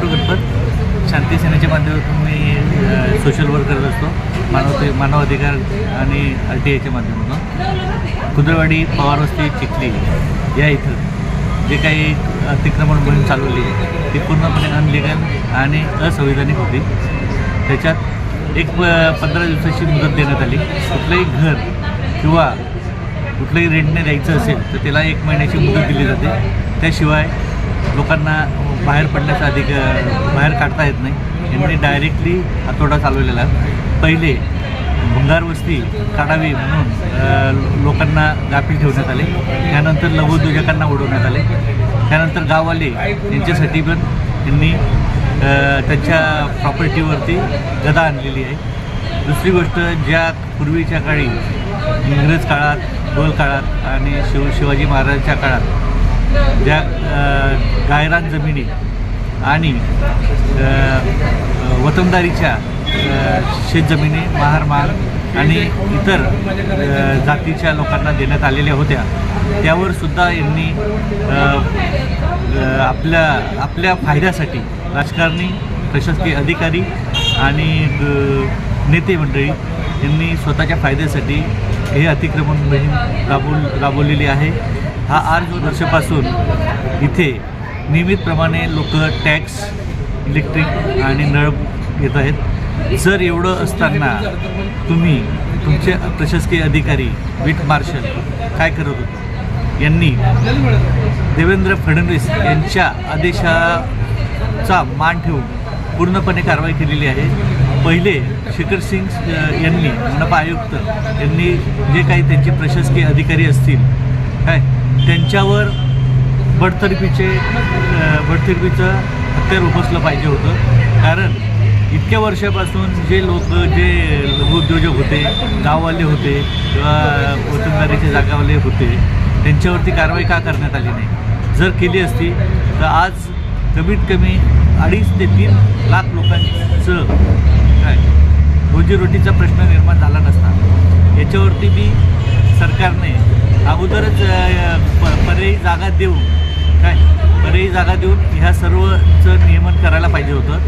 क्रांती सेनेच्या माध्यमातून मी social work करत असतो. मानव मानवाधिकार आणि आर टी आयच्या माध्यमातून. कुदरवाडी पवारवस्ती चिखली या इथं जे काही अतिक्रमण मोहीम चालवली आहे ती पूर्णपणे अनलिगल आणि असंविधानिक होती. त्याच्यात एक प- पंधरा दिवसाची मुदत देण्यात आली. कुठलंही घर किंवा कुठलंही रेंटने द्यायचं असेल तर त्याला एक महिन्याची मुदत दिली जाते. त्याशिवाय लोकांना बाहेर पडण्याचा अधिक बाहेर काढता येत नाही. यांनी डायरेक्टली हातोडा चालवलेला. पहिले भंगार वस्ती काढावी म्हणून लोकांना गाफील ठेवण्यात आले. त्यानंतर लघुउद्योजकांना उडवण्यात आले. त्यानंतर गाववाले यांच्यासाठी पण यांनी त्यांच्या प्रॉपर्टीवरती गदा आणलेली आहे. दुसरी गोष्ट ज्या पूर्वीच्या काळी इंग्रज काळात गोल काळात आणि शिव शिवाजी महाराजांच्या काळात ज्या गायरान जमिनी आणि वतनदारीच्या शेतजमिनी महारमाग आणि इतर जातीच्या लोकांना देण्यात आलेल्या होत्या. त्यावर सुद्धा यांनी आपल्या आपल्या फायद्यासाठी राजकारणी प्रशासकीय अधिकारी आणि नेते मंडळी यांनी स्वतःच्या फायद्यासाठी हे अतिक्रमण मोहीम राबवून राबवलेली आहे. हा आठ वर्षापासून इथे नियमितप्रमाणे लोक टॅक्स इलेक्ट्रिक आणि नळ घेत आहेत. जर एवढं असताना तुम्ही तुमचे प्रशासकीय अधिकारी विट मार्शल काय करत होते? यांनी देवेंद्र फडणवीस यांच्या आदेशाचा मान ठेवून पूर्णपणे कारवाई केलेली आहे. पहिले शेखर सिंग यांनी मनपा आयुक्त यांनी जे काही त्यांचे प्रशासकीय अधिकारी असतील काय? त्यांच्यावर बडतर्फीचे बडतर्फीचं हत्यार उपसलं पाहिजे होतं. कारण इतक्या वर्षापासून जे लोक जे लघुउद्योजक होते गाववाले होते किंवा वतनदारीचे जागावाले होते त्यांच्यावरती कारवाई का करण्यात आली नाही? जर केली असती तर आज कमीत कमी अडीच ते तीन लाख लोकांचं काय रोजीरोटीचा प्रश्न निर्माण झाला नसता. याच्यावरती बी सरकारने अगोदरच प पर्यायी जागा देऊन काय? पर्यायी जागा देऊन ह्या सर्वचं नियमन करायला पाहिजे होतं.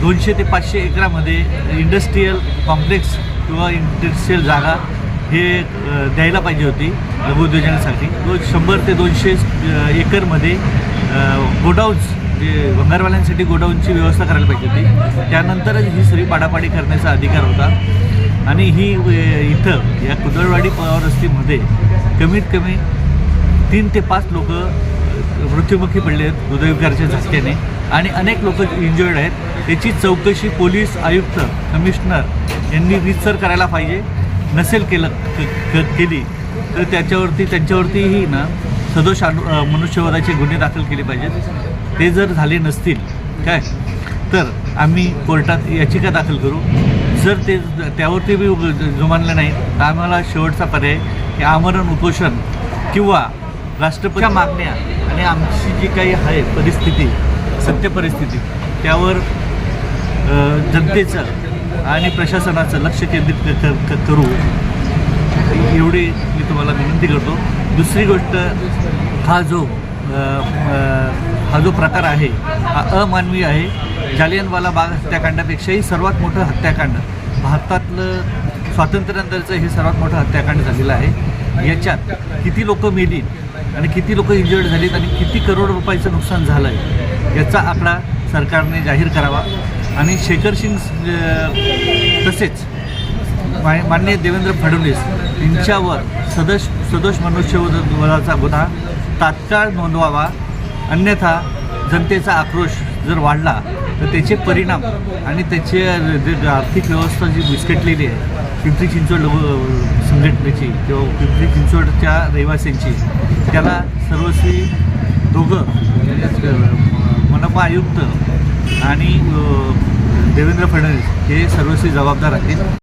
दोनशे ते पाचशे एकरामध्ये इंडस्ट्रीयल कॉम्प्लेक्स किंवा इंडस्ट्रीयल जागा हे द्यायला पाहिजे होती लघुउद्योजनासाठी तो शंभर ते दोनशे एकरमध्ये गोडाऊन्स जे भंगारवाल्यांसाठी गोडाऊनची व्यवस्था करायला पाहिजे होती. त्यानंतरच ही सगळी पाडापाडी करण्याचा अधिकार होता. आणि ही इथं या कुदळवाडी पवारवस्तीमध्ये कमीत कमी तीन ते पाच लोक मृत्युमुखी पडले आहेत हृदयविकाराच्या झटक्याने आणि अनेक लोक इंजर्ड आहेत. त्याची चौकशी पोलीस आयुक्त कमिशनर यांनी रितसर करायला पाहिजे. नसेल केलं क- केली तर त्याच्यावरती त्यांच्यावरतीही ना सदोष अनु मनुष्यवधाचे गुन्हे दाखल केले पाहिजेत. ते जर झाले नसतील काय? तर आम्ही कोर्टात याचिका दाखल करू. जर ते त्यावरती बी जुमानलं नाही तर आम्हाला शेवटचा पर्याय की आमरण उपोषण किंवा राष्ट्रपतीच्या मागण्या आणि आमची जी काही आहे परिस्थिती सत्य परिस्थिती त्यावर जनतेचं आणि प्रशासनाचं लक्ष केंद्रित कर करू एवढी मी तुम्हाला विनंती करतो. दुसरी गोष्ट हा जो हा जो प्रकार आहे हा अमानवी आहे. जालियनवाला बाग हत्याकांडापेक्षाही सर्वात मोठं हत्याकांड भारतातलं स्वातंत्र्यानंतरचं हे सर्वात मोठं हत्याकांड झालेलं आहे. याच्यात किती लोक मेली आणि किती लोक इंजर्ड झालीत आणि किती करोड रुपयाचं नुकसान झालं आहे याचा आकडा सरकारने जाहीर करावा. आणि शेखर सिंग तसेच मा- माननीय देवेंद्र फडणवीस यांच्यावर सदोष सदोष मनुष्यवधाचा गुन्हा तात्काळ नोंदवावा. अन्यथा जनतेचा आक्रोश जर वाढला तर त्याचे परिणाम आणि त्याचे जे आर्थिक व्यवस्था जी विस्कटलेली आहे पिंपरी चिंचवड संघटनेची किंवा पिंपरी चिंचवडच्या रहिवासींची त्याला सर्वस्वी दोघं मनपा आयुक्त आणि देवेंद्र फडणवीस हे सर्वस्वी जबाबदार आहेत.